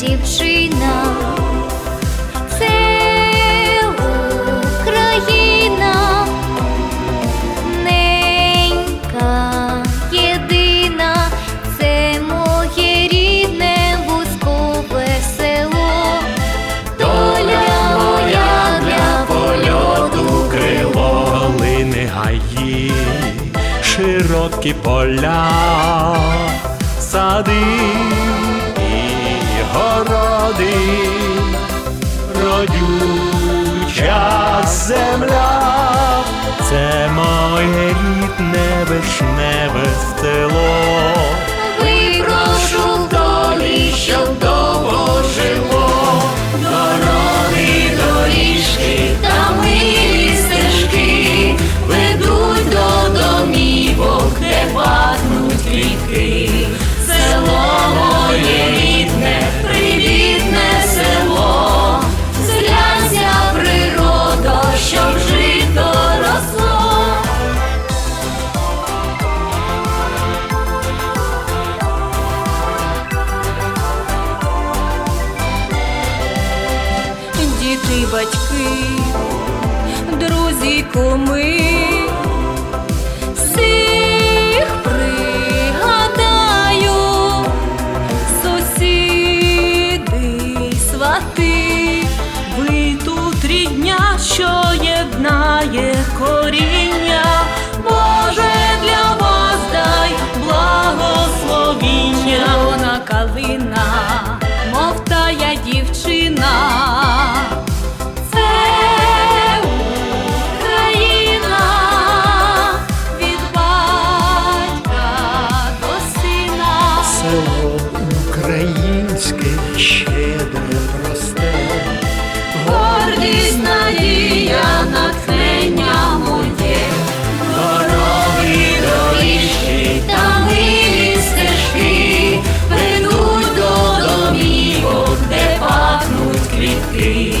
дівчина, це Україна, ненька єдина, це моє рідне вузкове село, доля моя для польоту крило, Лини гаї, широкі поля сади городи, родюча земля, це моє рідне вишневе село. Діти, батьки, друзі, куми, всіх пригадаю, сусіди, свати, ви тут рідня, що єднає коріння, Село українське щедре просте. Гордість, надія, натхнення моє. Дороги, доріжки та милі стежки ведуть до домівок, де пахнуть квітки.